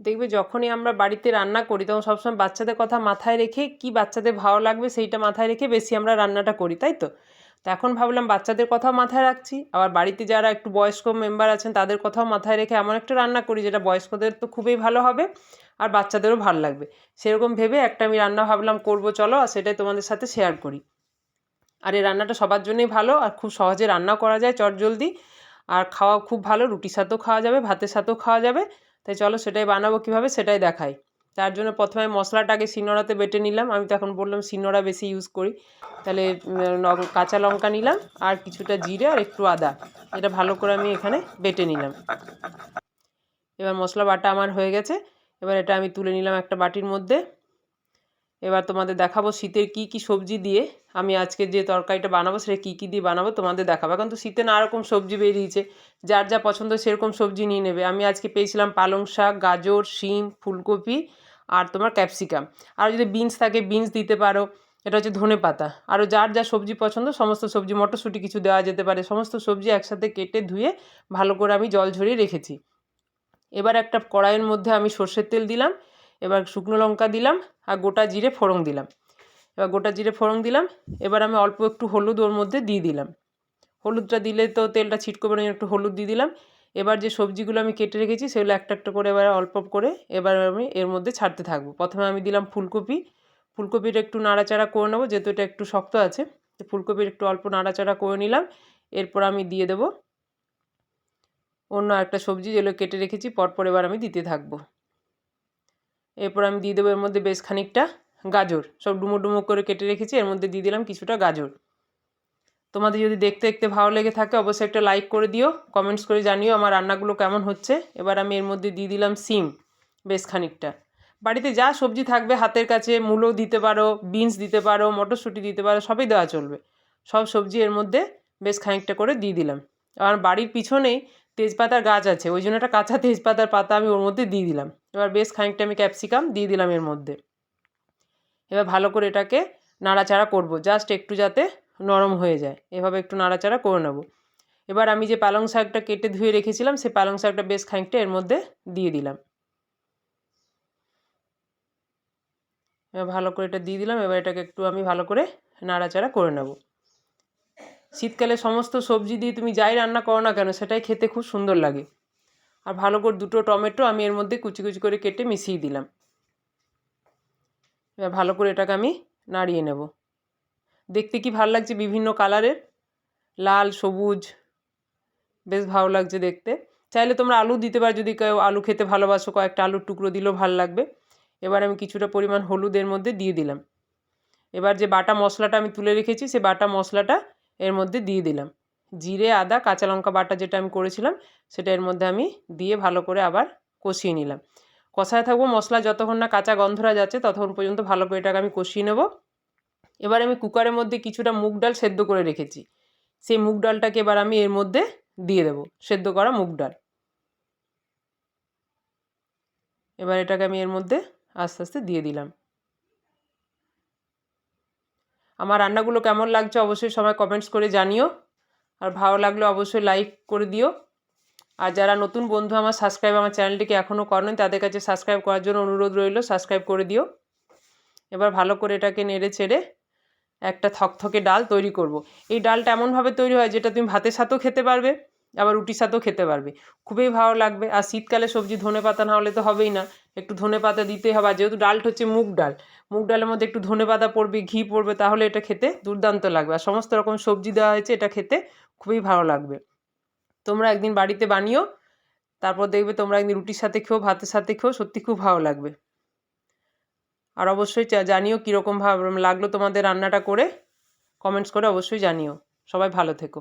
দেখবে যখনই আমরা বাড়িতে রান্না করি, তখন সবসময় বাচ্চাদের কথা মাথায় রেখে কি বাচ্চাদের ভালো লাগবে সেইটা মাথায় রেখে বেশি আমরা রান্নাটা করি, তাই তো? তো এখন ভাবলাম বাচ্চাদের কথাও মাথায় রাখছি। আবার বাড়িতে যারা একটু বয়স্ক মেম্বার আছেন, তাদের কথাও মাথায় রেখে এমন একটা রান্না করি যেটা বয়স্কদের তো খুবই ভালো হবে আর বাচ্চাদেরও ভালো লাগবে। সেরকম ভেবে একটা আমি রান্না ভাবলাম করব, চলো আর সেটাই তোমাদের সাথে শেয়ার করি। আর এই রান্নাটা সবার জন্যই ভালো আর খুব সহজে রান্নাও করা যায় চটজলদি। আর খাওয়া খুব ভালো, রুটির সাথেও খাওয়া যাবে, ভাতের সাথেও খাওয়া যাবে। তাই চলো সেটাই বানাবো, কীভাবে সেটাই দেখাই। তার জন্য প্রথমে মশলাটা আগে শিলনোড়াতে বেটে নিলাম। আমি তখন বললাম শিলনোড়া বেশি ইউজ করি। তাহলে কাঁচা লঙ্কা নিলাম আর কিছুটা জিরে আর একটু আদা। এটা ভালো করে আমি এখানে বেটে নিলাম। এবার মশলা বাটা আমার হয়ে গেছে। এবার এটা আমি তুলে নিলাম একটা বাটির মধ্যে। এবার তোমাদের দেখাবো শীতের কি কি সবজি দিয়ে আমি আজকে যে তরকারিটা বানাবো সেটা কী কী দিয়ে বানাবো তোমাদের দেখাবো। এখন তো শীতে নানা রকম সবজি বেরিয়েছে, যার যা পছন্দ সেরকম সবজি নিয়ে নেবে। আমি আজকে পেয়েছিলাম পালং শাক, গাজর, শিম, ফুলকপি আর তোমার ক্যাপসিকাম। আর যদি বিনস থাকে, বিনস দিতে পারো। এটা হচ্ছে ধনে পাতা। আরও যার যা সবজি পছন্দ, সমস্ত সবজি, মটরশুঁটি কিছু দেওয়া যেতে পারে। সমস্ত সবজি একসাথে কেটে ধুয়ে ভালো করে আমি জল ঝরিয়ে রেখেছি। এবার একটা কড়াইয়ের মধ্যে আমি সর্ষের তেল দিলাম। এবার শুকনো লঙ্কা দিলাম আর গোটা জিরে ফোড়ন দিলাম। এবার গোটা জিরে ফোড়ন দিলাম। এবার আমি অল্প একটু হলুদ ওর মধ্যে দিয়ে দিলাম। হলুদটা দিলে তো তেলটা ছিটকবে না, একটু হলুদ দিয়ে দিলাম। এবার যে সবজিগুলো আমি কেটে রেখেছি সেগুলো একটা একটা করে এবার অল্প করে এবার আমি এর মধ্যে ছাড়তে থাকব। প্রথমে আমি দিলাম ফুলকপি। ফুলকপিটা একটু নাড়াচাড়া করে নেব, যেহেতু এটা একটু শক্ত আছে। তো ফুলকপির একটু অল্প নাড়াচাড়া করে নিলাম। এরপর আমি দিয়ে দেবো অন্য একটা সবজি যেগুলো কেটে রেখেছি, পরপর এবার আমি দিতে থাকব। এরপর আমি দিয়ে দেবো এর মধ্যে বেশ খানিকটা গাজর। সব ডুমো ডুমো করে কেটে রেখেছি, এর মধ্যে দিয়ে দিলাম কিছুটা গাজর। তোমাদের যদি দেখতে দেখতে ভালো লেগে থাকে, অবশ্যই একটা লাইক করে দিও, কমেন্টস করে জানিও আমার রান্নাগুলো কেমন হচ্ছে। এবার আমি এর মধ্যে দিয়ে দিলাম সিম, বেশ খানিকটা। বাড়িতে যা সবজি থাকবে, হাতের কাছে মূলো দিতে পারো, বিনস দিতে পারো, মটরশুঁটি দিতে পারো, সবই দেওয়া চলবে। সব সবজি এর মধ্যে বেশ খানিকটা করে দিয়ে দিলাম। আমার বাড়ির পিছনেই তেজপাতার গাছ আছে, ওই জন্য একটা কাঁচা তেজপাতার পাতা আমি ওর মধ্যে দিয়ে দিলাম। এবার বেশ খানিকটা আমি ক্যাপসিকাম দিয়ে দিলাম এর মধ্যে। এবার ভালো করে এটাকে নাড়াচাড়া করব, জাস্ট একটু যাতে নরম হয়ে যায়। এভাবে একটু নাড়াচাড়া করে নেব। এবার আমি যে পালং শাকটা কেটে ধুয়ে রেখেছিলাম সেই পালং শাকটা বেশ খানিকটা এর মধ্যে দিয়ে দিলাম। এবার ভালো করে এটা দিয়ে দিলাম, এবার এটাকে একটু আমি ভালো করে নাড়াচাড়া করে নেব। শীতকালে সমস্ত সবজি দিয়ে তুমি যাই রান্না করো না কেন, সেটাই খেতে খুব সুন্দর লাগে। আর ভালো করে দুটো টমেটো আমি এর মধ্যে কুচি কুচি করে কেটে মিশিয়ে দিলাম। এবার ভালো করে এটাকে আমি নাড়িয়ে নেব। দেখতে কি ভালো লাগছে বিভিন্ন কালারের? লাল, সবুজ, বেশ ভালো লাগছে দেখতে। চাইলে তোমরা আলু দিতে পারো, যদি কেউ আলু খেতে ভালোবাসো, কয়েকটা আলুর টুকরো দিলেও ভালো লাগবে। এবার আমি কিছুটা পরিমাণ হলুদের মধ্যে দিয়ে দিলাম। এবার যে বাটা মশলাটা আমি তুলে রেখেছি, সে বাটা মশলাটা এর মধ্যে দিয়ে দিলাম। জিরে, আদা, কাঁচা লঙ্কা বাটা যেটা আমি করেছিলাম, সেটা এর মধ্যে আমি দিয়ে ভালো করে আবার কষিয়ে নিলাম। কষায় থাকব মশলা যতক্ষণ না কাঁচা গন্ধরা যাচ্ছে, ততক্ষণ পর্যন্ত ভালো করে এটাকে আমি কষিয়ে নেব। এবার আমি কুকারের মধ্যে কিছুটা মুগ ডাল সেদ্ধ করে রেখেছি। সেই মুগ ডালটাকে এবার আমি এর মধ্যে দিয়ে দেবো, সেদ্ধ করা মুগ ডাল। এবার এটাকে আমি এর মধ্যে আস্তে আস্তে দিয়ে দিলাম। আমার রান্নাগুলো কেমন লাগছে অবশ্যই সবাই কমেন্টস করে জানিও। আর ভালো লাগলে অবশ্যই লাইক করে দিও। আর যারা নতুন বন্ধু আমার সাবস্ক্রাইব আমার চ্যানেলটিকে এখনও করেন, তাদের কাছে সাবস্ক্রাইব করার জন্য অনুরোধ রইল সাবস্ক্রাইব করে দিও। এবার ভালো করে এটাকে নেড়ে ছেড়ে একটা থকথকে ডাল তৈরি করব। এই ডালটা এমনভাবে তৈরি হয় যেটা তুমি ভাতের সাথেও খেতে পারবে। আবার রুটির সাথেও খেতে পারবে। খুবই ভালো লাগবে। আর শীতকালে সবজি ধনে পাতা না হলে তো হবেই না। একটু ধনে পাতা দিতেই হবে। আর যেহেতু ডালটা হচ্ছে মুগ ডাল, মুগ ডালের মধ্যে একটু ধনে পাতা পড়বে, ঘি পড়বে, তাহলে এটা খেতে দুর্দান্ত লাগবে। আর সমস্ত রকম সবজি দেওয়া হয়েছে, এটা খেতে খুবই ভালো লাগবে। তোমরা একদিন বাড়িতে বানিও, তারপর দেখবে তোমরা একদিন রুটির সাথে খেও, ভাতের সাথে খেও, সত্যি খুব ভালো লাগবে। আর অবশ্যই জানিও কীরকমভাবে লাগল তোমাদের রান্নাটা করে। কমেন্টস করে অবশ্যই জানিও। সবাই ভালো থেকো।